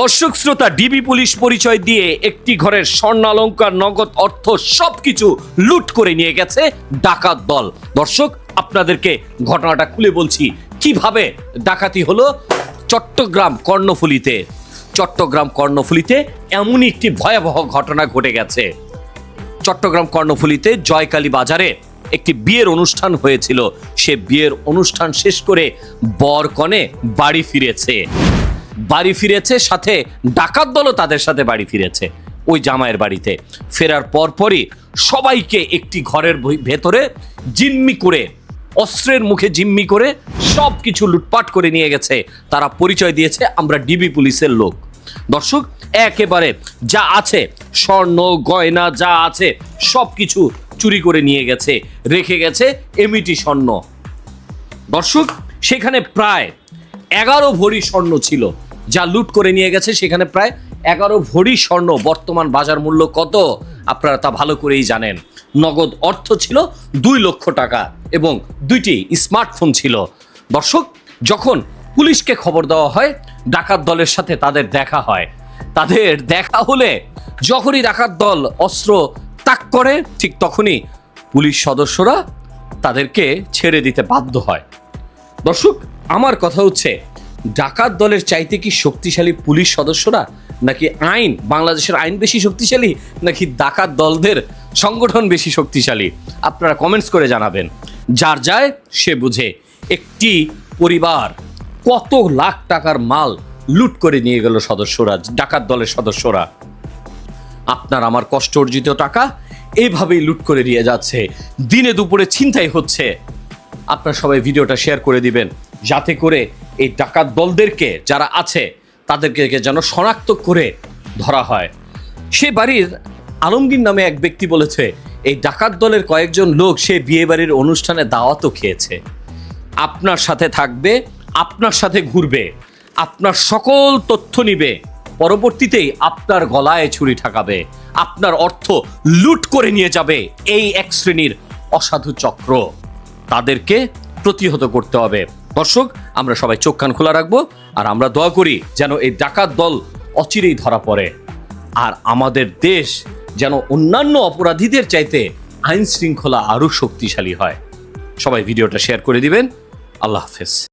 দর্শক শ্রোতা, DB police পরিচয় দিয়ে একটি ঘরের স্বর্ণালঙ্কার, নগদ অর্থ সবকিছু লুট করে নিয়ে গেছে ডাকাত দল। দর্শক, আপনাদেরকে ঘটনাটা খুলে বলছি। কীভাবে ডাকাতি হলো? চট্টগ্রাম কর্ণফুলিতে। চট্টগ্রাম কর্ণফুলিতে এমনই একটি ভয়াবহ ঘটনা ঘটে গেছে। চট্টগ্রাম কর্ণফুলিতে জয়কালী বাজারে একটি বিয়ের অনুষ্ঠান হয়েছিল। সে বিয়ের অনুষ্ঠান শেষ করে বর কনে বাড়ি ফিরেছে। বাড়ি ফিরেছে, সাথে ডাকাত দলও তাদের সাথে বাড়ি ফিরেছে ওই জামাইয়ের বাড়িতে। ফেরার পরপরই সবাইকে একটি ঘরের ভেতরে জিম্মি করে, অস্ত্রের মুখে জিম্মি করে সব কিছু লুটপাট করে নিয়ে গেছে। তারা পরিচয় দিয়েছে, আমরা ডিবি পুলিশের লোক। দর্শক, একেবারে যা আছে, স্বর্ণ, গয়না, যা আছে সব কিছু চুরি করে নিয়ে গেছে, রেখে গেছে এমিটি স্বর্ণ। দর্শক, সেখানে প্রায় এগারো ভরি স্বর্ণ ছিল, যা লুট করে নিয়ে গেছে, সেখানে প্রায় এগারো ভরি স্বর্ণ, বর্তমান বাজার মূল্য কত? আপনারা তা ভালো করেই জানেন। নগদ অর্থ ছিল দুই লক্ষ টাকা এবং দুইটি স্মার্টফোন ছিল। দর্শক, যখন পুলিশকে খবর দেওয়া হয়, ডাকাত দলের সাথে তাদের দেখা হয়। তাদের দেখা হলে যখনই ডাকাত দল অস্ত্র তাক করে, ঠিক তখনই পুলিশ সদস্যরা তাদেরকে ছেড়ে দিতে বাধ্য হয়। দর্শক আমার কথা হচ্ছে, ডাকাত দলের চাইতে কি শক্তিশালী পুলিশ সদস্যরা নাকি আইন, বাংলাদেশের আইন বেশি শক্তিশালী নাকি ডাকাত দলদের সংগঠন বেশি শক্তিশালী? আপনারা কমেন্টস করে জানাবেন। যার যায়, সে বুঝে। একটি পরিবার কত লাখ টাকার মাল লুট করে নিয়ে গেল সদস্যরা, ডাকাত দলের সদস্যরা। আপনার আমার কষ্ট অর্জিত টাকা এইভাবেই লুট করে নিয়ে যাচ্ছে। দিনে দুপুরে ছিনতাই হচ্ছে। আপনারা সবাই ভিডিওটা শেয়ার করে দিবেন। যাতে করে এই ডাকাত দলদেরকে যারা আছে, তাদেরকে যেন শনাক্ত করে ধরা হয়। সে বাড়ির আলমগীর নামে এক ব্যক্তি বলেছে, এই ডাকাত দলের কয়েকজন লোক সে বিয়ে বাড়ির অনুষ্ঠানে দাওয়াতও খেয়েছে। আপনার সাথে থাকবে, আপনার সাথে ঘুরবে, আপনার সকল তথ্য নিবে। পরবর্তীতেই আপনার গলায় ছুরি ঠাকাবে, আপনার অর্থ লুট করে নিয়ে যাবে। এই এক শ্রেণির অসাধু চক্র তাদেরকে প্রতিহত করতে হবে। দর্শক, আমরা সবাই চোখ কান খোলা রাখব আর আমরা দোয়া করি যেন এই ডাকাত দল অচিরেই ধরা পড়ে। আর আমাদের দেশ যেন অন্যান্য অপরাধীদের চাইতে আইন শৃঙ্খলা আরও শক্তিশালী হয়। সবাই ভিডিওটা শেয়ার করে দিবেন। আল্লাহ হাফেজ।